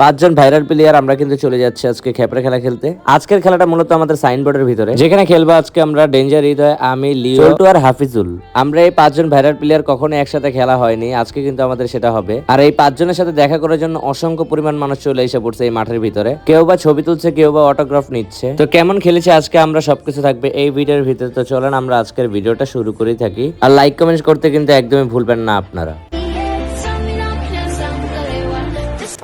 পাঁচজন viral player আমরা কিন্তু চলে যাচ্ছি আজকে খেপড়ে খেলা খেলতে। আজকের খেলাটা মূলত আমাদের সাইনবোর্ডের ভিতরে। যেখানে খেলব আজকে আমরা ডেঞ্জার হৃদয় আমি লিও। চল্টু আর হাফিজুল। আমরা এই পাঁচজন ভাইরাল প্লেয়ার কখনো একসাথে খেলা হয়নি আজকে কিন্তু আমাদের সেটা হবে। আর এই পাঁচজনের সাথে দেখা করার জন্য অসংখ্য পরিমাণ মানুষ চলে এসে পড়ছে এই মাঠের ভিতরে। কেউ বা ছবি তুলছে কেউ বা অটোগ্রাফ নিচ্ছে। তো কেমন খেলেছে আজকে আমরা সবকিছু থাকবে এই ভিডিওর ভিতরে। তো চলেন আমরা আজকের ভিডিওটা শুরু করেই থাকি। আর লাইক কমেন্ট করতে কিন্তু একদমই ভুলবেন না আপনারা।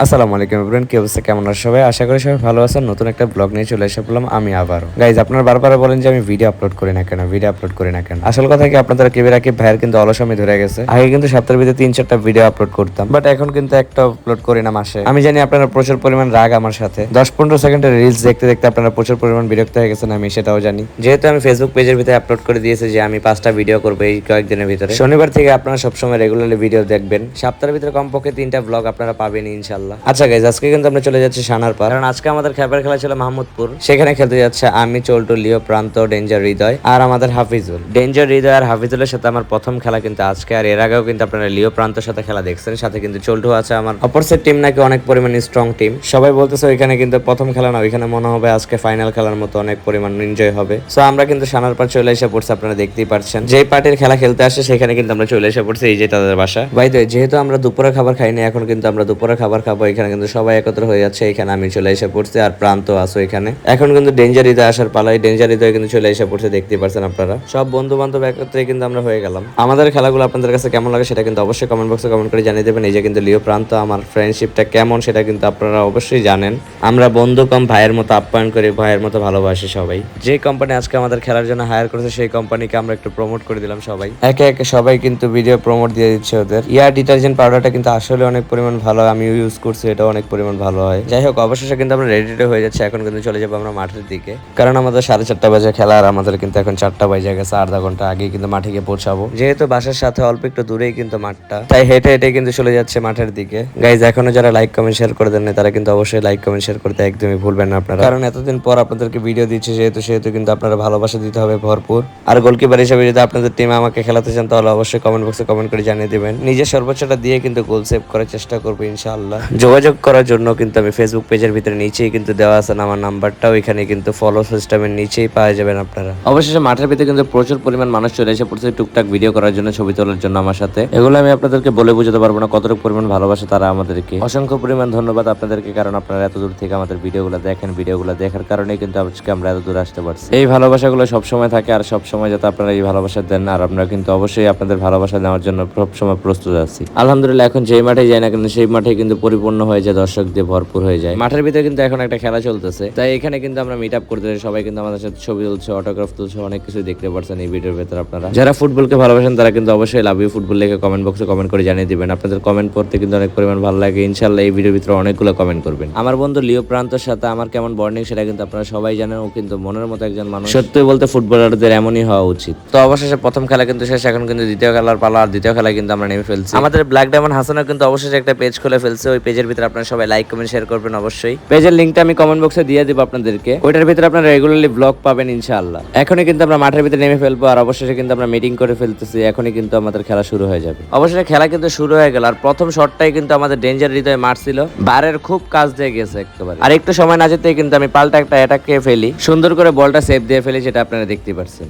আসসালামু আলাইকুম এভরিওয়ান, কি অবস্থা? কেমন আছেন সবাই? আশা করি সবাই ভালো আছেন। নতুন একটা ব্লগ নিয়ে চলে এসে পড়লাম আমি আবারও। গাইজ আপনারা বারবার বলেন যে আমি ভিডিও আপলোড করি না কেন ভিডিও আপলোড করি না কেন। আসল কথা কি, আপনাদের কেবে রাখি ভাইয়ের কিন্তু অলসময় ধরে গেছে। আগে কিন্তু সপ্তাহের ভিতরে তিন, চারটা ভিডিও আপলোড করতাম। বাট এখন কিন্তু একটা আপলোড করি না মাসে। আমি জানি আপনারা প্রচুর পরিমাণ রাগ আমার সাথে। দশ, পনেরো সেকেন্ডের রিলস দেখতে দেখতে আপনারা প্রচুর পরিমাণ বিরক্ত হয়ে গেছেন, আমি সেটাও জানি। যেহেতু আমি ফেসবুক পেজের ভিতরে আপলোড করে দিয়েছি যে আমি পাঁচটা ভিডিও করব এই কয়েকদিনের ভিতরে। শনিবার থেকে আপনারা সবসময় রেগুলারলি ভিডিও দেখবেন। সপ্তাহের ভিতরে কমপক্ষে তিনটা ব্লগ আপনারা পাবেন ইনশাল্লাহ। আচ্ছা গাইজ আজকে কিন্তু আমরা চলে যাচ্ছি সানার পার কারণ আজকে আমাদের খেলার খেলা ছিল মাহমুদপুর। সেখানে খেলতে যাচ্ছে আমি, চল্টু, লিও, প্রান্ত, ডেঞ্জার, হৃদয় আর আমাদের হাফিজুল। ডেঞ্জার, হৃদয় আর হাফিজুলের সাথে আমার প্রথম খেলা কিন্তু আজকে। আর এর আগেও কিন্তু আপনারা লিও, প্রান্তর সাথে খেলা দেখছেন। সাথে কিন্তু চল্টু আছে আমার। অপরসেট টিম নাকি অনেক পরিমাণে স্ট্রং টিম সবাই বলতেছে ওইখানে কিন্তু প্রথম খেলা না, ওইখানে মনে হবে আজকে ফাইনাল খেলার মতো অনেক পরিমাণ এনজয় হবে। সো আমরা কিন্তু সানার পার চলে এসে পড়ছি, আপনারা দেখতেই পাচ্ছেন যে পার্টির খেলা খেলতে আসে, সেখানে কিন্তু আমরা চলে এসে পড়ছি, এই যে তাদের বাসা। বাই যেহেতু আমরা দুপুরে খাবার খাইনি, এখন কিন্তু আমরা দুপুরে খাবার খাব। এখানে কিন্তু সবাই একত্র হয়ে যাচ্ছে, এখানে আমি চলে এসে পড়ছি আর প্রান্ত আসো এখানে। এখন কিন্তু ডেঞ্জার ঈদে আসার পালাই ডেঞ্জার ঈদে কিন্তু চলে এসে পড়ছে দেখতে পারছেন আপনারা। সব বন্ধু বান্ধব একত্রে কিন্তু আমরা হয়ে গেলাম। আমাদের খেলাগুলো আপনাদের কাছে কেমন লাগে সেটা কিন্তু অবশ্যই কমেন্ট বক্সে কমেন্ট করে জানিয়ে দেবেন। এই যে কিন্তু লিও প্রান্ত, আমার ফ্রেন্ডশিপটা কেমন সেটা কিন্তু আপনারা অবশ্যই জানেন। আমরা বন্ধু কম, ভাইয়ের মতো আপ্যায়ন করি, ভাইয়ের মতো ভালোবাসি সবাই। যে কোম্পানি আজকে আমাদের খেলার জন্য হায়ার করেছে, সেই কোম্পানিকে আমরা একটু প্রমোট করে দিলাম সবাই। একে একে সবাই কিন্তু ভিডিও প্রমোট দিয়ে দিচ্ছে ওদের। ইয়ার ডিটারজেন্ট পাউডারটা কিন্তু আসলে অনেক পরিমাণ ভালো আমি ইউজ করছি এটা অনেক পরিমাণ ভালো হয়। যাই হোক, অবশেষে কিন্তু আমরা রেডি হয়ে যাচ্ছে। এখন কিন্তু চলে যাব আমরা মাঠের দিকে। কারণ আমাদের সাড়ে চারটা বাজে খেলা আর আমাদের কিন্তু এখন চারটা বাজে গেছে, আধা ঘণ্টা আগে কিন্তু মাঠে গিয়ে পৌঁছাবো। যেহেতু বাসার সাথে অল্প একটু দূরেই কিন্তু মাঠটা, তাই হেঁটে হেঁটে কিন্তু চলে যাচ্ছে মাঠের দিকে। গাইজ এখনও যারা লাইক কমেন্ট শেয়ার করে দেন তারা কিন্তু অবশ্যই লাইক কমেন্ট শেয়ার করতে একদমই ভুলবেন না আপনারা। কারণ এতদিন পর আপনাদেরকে ভিডিও দিচ্ছে, যেহেতু, সেহেতু কিন্তু আপনারা ভালোবাসা দিতে হবে ভরপুর। আর গোলকিপার হিসেবে যদি আপনাদের টিম আমাকে খেলাতে চান, তাহলে অবশ্যই কমেন্ট বক্সে কমেন্ট করে জানিয়ে দেবেন। নিজের সর্বোচ্চটা দিয়ে কিন্তু গোল সেভ করার চেষ্টা করব, ইনশাআল্লাহ। যোগাযোগ করার জন্য কিন্তু আমি ফেসবুক পেজের ভিতরে নিচেই কিন্তু দেওয়া আছে আমার নাম্বারটা ওইখানে কিন্তু ফলো সিস্টেমের নিচেই পাওয়া যাবেন আপনারা। অবশেষে মাঠের ভিতরে কিন্তু প্রচুর পরিমাণ মানুষ চলে এসে পড়ছে টুকটাক ভিডিও করার জন্য, ছবি তোলার জন্য আমার সাথে। এগুলো আমি আপনাদেরকে বলে বুঝতে পারব না কতটুকু পরিমাণ ভালোবাসে তারা আমাদেরকে। অসংখ্য পরিমাণ ধন্যবাদ আপনাদেরকে, কারণ আপনারা এত দূর থেকে আমাদের ভিডিওগুলো দেখেন ভিডিওগুলো দেখার কারণে কিন্তু আজকে আমরা এত দূর আসতে পারছি। এই ভালোবাসাগুলো সবসময় থাকে আর সবসময় যাতে আপনারা এই ভালোবাসা দেন আর আমরা কিন্তু অবশ্যই আপনাদের ভালোবাসা নেওয়ার জন্য সবসময় প্রস্তুত আছি। আলহামদুলিল্লাহ, এখন যেই মাঠে যাই না কিন্তু সেই মাঠে কিন্তু পরিপূর্ণ হয়ে যায়, দর্শক দিয়ে ভরপুর হয়ে যায়। মাঠের ভিতরে কিন্তু এখন একটা খেলা চলতেছে। তাই এখানে কিন্তু আমরা মিট আপ করতে সবাই কিন্তু আমাদের সাথে ছবি তুলছে অটোগ্রাফ তুলছে, অনেক কিছু দেখতে পারছেন এই ভিডিওর ভেতরে আপনারা। যারা ফুটবলকে ভালোবাসেন, তারা কিন্তু অবশ্যই লাভ ইউ ফুটবল লিখে কমেন্ট বক্সে কমেন্ট করে জানিয়ে দিবেন। আপনাদের কমেন্ট পড়তে কিন্তু অনেক পরিমাণ ভালো লাগে। ইনশাল্লাহ এই ভিডিওর ভিতরে অনেকগুলো কমেন্ট করবেন। আমার বন্ধু লিও প্রান্তর সাথে আমার কেমন বর্নিং সেটা কিন্তু আপনারা সবাই জানেন। ও কিন্তু মনের মতো একজন মানুষ। সত্যি বলতে ফুটবলারদের এমনই হওয়া উচিত। তো অবশেষে প্রথম খেলা কিন্তু শেষ। এখন কিন্তু দ্বিতীয় খেলার পালা আর দ্বিতীয় খেলা কিন্তু আমরা নেমে ফেলছি। আমাদের ব্ল্যাক ডায়মন্ড হাসানও কিন্তু অবশেষে একটা পেজ খুলে ফেলছে। ওই পেজের ভিতরে আপনারা সবাই লাইক কমেন্ট শেয়ার করবেন অবশ্যই। পেজের লিঙ্কটা আমি কমেন্ট বক্সে দিয়ে দিব আপনাদেরকে। ওইটার ভিতরে আপনারা রেগুলারলি ব্লগ পাবেন ইনশাআল্লাহ। এখনই কিন্তু আমরা মাঠের ভিতরে নেমে ফেলব আর অবশেষে কিন্তু আমরা মিটিং করে ফেলতেছি। এখনই কিন্তু আমাদের খেলা শুরু হয়ে যাবে। অবশেষে খেলা কিন্তু শুরু হয়ে গেল। আর প্রথম শটটাই কিন্তু আমাদের ডেঞ্জার হৃদয়ে মারছিল। বারের খুব কাজ দিয়ে গেছে একেবারে। আর একটু সময় না যেতেই কিন্তু আমি পাল্টা একটা অ্যাটাক খেয়ে ফেলি। সুন্দর করে বলটা সেভ দিয়ে ফেলি সেটা আপনারা দেখতে পাচ্ছেন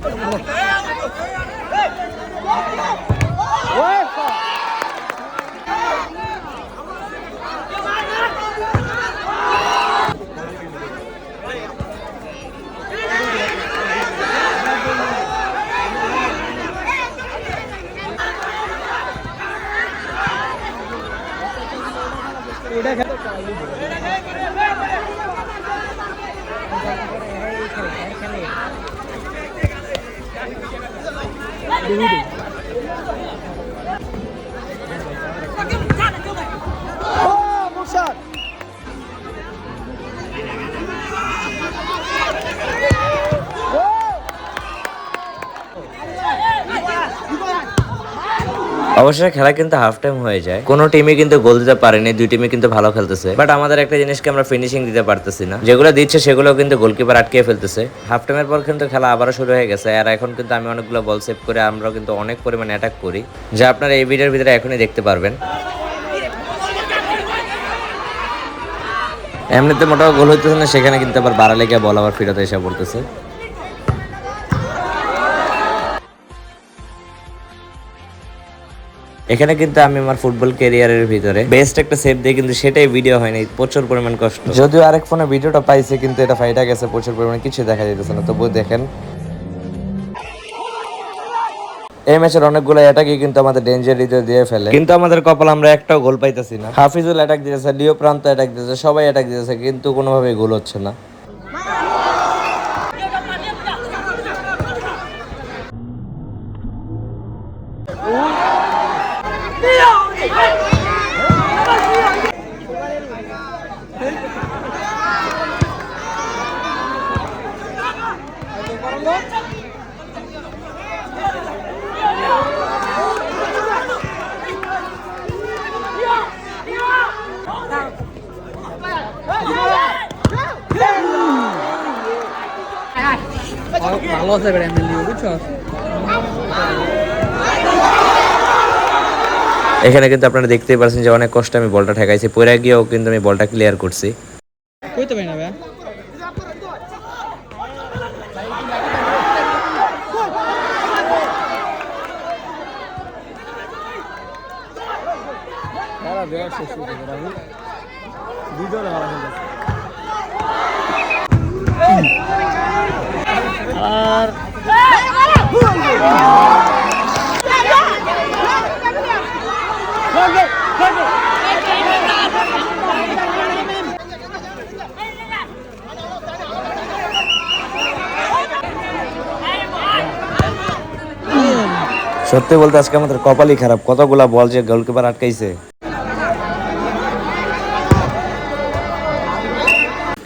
cabeludo. Vamos, Chá! অবশ্যই খেলা কিন্তু হাফ টাইম হয়ে যায়। কোনো টিমে কিন্তু গোল দিতে পারেনি, দুই টিমে কিন্তু ভালো খেলতেছে। বাট আমাদের একটা জিনিসকে আমরা ফিনিশিং দিতে পারতেছি না। যেগুলো দিচ্ছে সেগুলো কিন্তু গোলকিপার আটকে ফেলতেছে। হাফ টাইমের পর কিন্তু খেলা আবারও শুরু হয়ে গেছে। আর এখন কিন্তু আমি অনেকগুলো বল সেভ করে আমরাও কিন্তু অনেক পরিমাণে অ্যাটাক করি, যা আপনারা এই ভিডিওর ভিতরে এখনই দেখতে পারবেন। এমনিতে মোটাও গোল হইতেছে না, সেখানে কিন্তু আবার বাড়ালে গিয়ে বল আবার ফিরতে এসে পড়তেছে। এখানে কিন্তু আমি আমার ফুটবল ক্যারিয়ারের ভিতরে বেস্ট একটা সেভ দিয়ে কিন্তু সেটাই ভিডিও হয়নি প্রচুর পরিমাণ কষ্ট। যদিও আরেক ফোনে ভিডিওটা পাইছে কিন্তু এটা ফাইটা গেছে প্রচুর পরিমাণে কিছু দেখা যেতেছে না। তবুও দেখেন। এই ম্যাচের অনেকগুলো অ্যাটাকই কিন্তু আমাদের ডেঞ্জার দিয়ে ফেলে। কিন্তু আমাদের কপাল আমরা একটাও গোল পাইতেছি না। হাফিজুল অ্যাটাক দিতেছে লিও প্রান্ত অ্যাটাক দিতেছে সবাই অ্যাটাক দিতেছে কিন্তু কোনোভাবেই গোল হচ্ছে না। ভালো আছে এবার এমএলএ বুঝছ এখানে কিন্তু আপনারা দেখতেই পাচ্ছেন যে অনেক কষ্টে আমি বলটা ঠেকাইছি। পরে গিয়েও কিন্তু আমি বলটা ক্লিয়ার করছি। কইতে পারি না ভাই সত্যি বলতে আজকে আমাদের কপালই খারাপ। কতগুলা বল যে গোলকিপার আটকাইছে।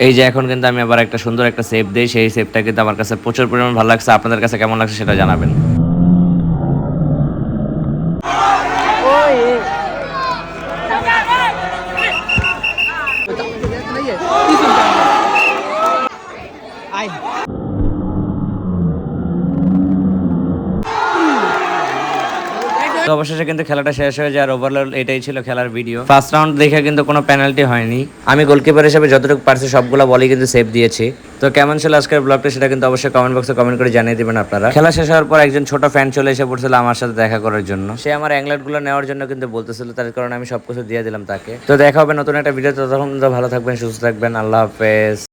এই যে এখন কিন্তু আমি আবার একটা সুন্দর একটা সেভ দিই সেই সেভটা কিন্তু আমার কাছে প্রচুর পরিমাণ ভালো লাগছে। আপনাদের কাছে কেমন লাগছে সেটা জানাবেন। আই তো অবশেষে কিন্তু খেলাটা শেষ হয়ে যায় আর ওভারঅল এটাই ছিল খেলার ভিডিও ফার্স্ট রাউন্ড দেখে কিন্তু কোনো পেনাল্টি হয়নি। আমি গোলকিপার হিসেবে যতটুকু পারছি সবগুলো বলই কিন্তু সেভ দিয়েছি। তো কেমন ছিল আজকের ব্লগটা সেটা কিন্তু অবশ্যই কমেন্ট বক্সে কমেন্ট করে জানিয়ে দেবেন আপনারা। খেলা শেষ হওয়ার পর একজন ছোট ফ্যান চলে এসে পড়ছিল আমার সাথে দেখা করার জন্য। সে আমার অ্যাংলারগুলো নেওয়ার জন্য কিন্তু বলতেছিল, তার কারণে আমি সবকিছু দিয়ে দিলাম তাকে। তো দেখা হবে নতুন একটা ভিডিও ততক্ষণ ভালো থাকবেন, সুস্থ থাকবেন। আল্লাহ হাফেজ।